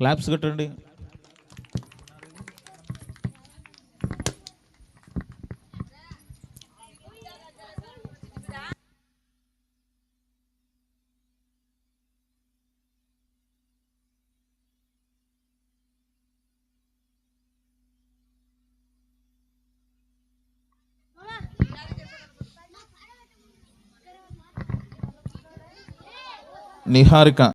Claps కొట్టండి. నిహారిక.